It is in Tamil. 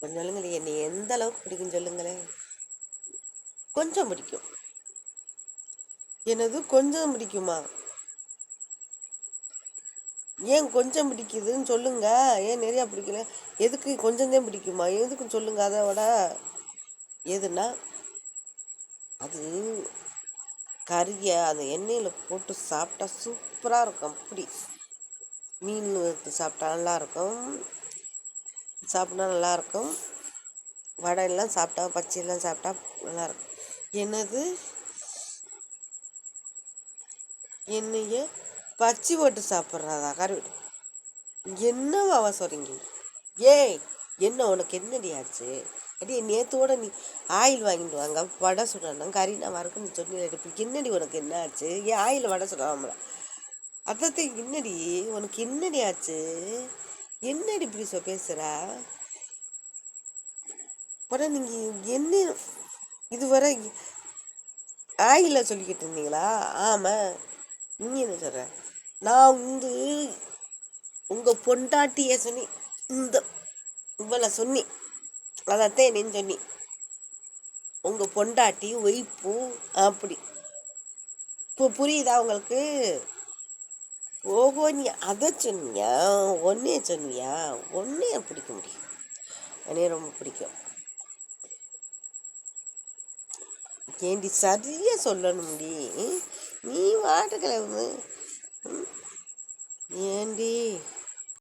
கொஞ்சம் சொல்லுங்களேன் என்னை எந்த அளவுக்கு பிடிக்கும் சொல்லுங்களேன் கொஞ்சம் பிடிக்கும். என்னது கொஞ்சம் பிடிக்குமா? ஏன் கொஞ்சம் பிடிக்குதுன்னு சொல்லுங்க. ஏன் நிறையா பிடிக்கல? எதுக்கு கொஞ்சம் தான் பிடிக்குமா? எதுக்கு சொல்லுங்க அதை விட? எதுனா அது கறியை அந்த எண்ணெயில் போட்டு சாப்பிட்டா சூப்பராக இருக்கும். அப்படி. மீன் சாப்பிட்டா நல்லா இருக்கும். சாப்பிட்டா நல்லா இருக்கும் வடையெல்லாம் சாப்பிட்டா பச்சையெல்லாம் சாப்பிட்டா நல்லா இருக்கும் என்னது? என்னைய பச்சி போட்டு சாப்பிட்றதா? கருவிடு. என்னவாவா சொல்கிறீங்க ஏய் என்ன உனக்கு என்னடி ஆச்சு? அடி நேற்றோட நீ ஆயில் வாங்கிட்டு வாங்க வடை சுடணும் கறி நான் வறுக்குன்னு சொல்லி என்னடி உனக்கு என்ன ஆச்சு? ஏன் ஆயில் வடை சுடாமல அதத்தை என்னடி? உனக்கு என்னடி ஆச்சு? என்னடி இப்படி சொ பேசுகிறா அப்புறம் நீங்கள் என்ன இதுவரை ஆயில சொல்லிக்கிட்டு இருந்தீங்களா? ஆமாம் நீ என்ன சொல்கிறேன் நான் வந்து உங்கள் பொண்டாட்டிய சொன்னி இந்த இவளை சொன்னி அதைத்தான் என்னன்னு சொன்னி. உங்கள் பொண்டாட்டி ஒய்ப்பு அப்படி. இப்போ புரியுதா உங்களுக்கு? ஓஹோ நீ அதை சொன்னியா? ஒன்னே சொன்னியா? ஒன்னே பிடிக்க முடியும். என்னைய ரொம்ப பிடிக்கும். ஏண்டி சரியா முடி நீ வாட்டுக்கிழமை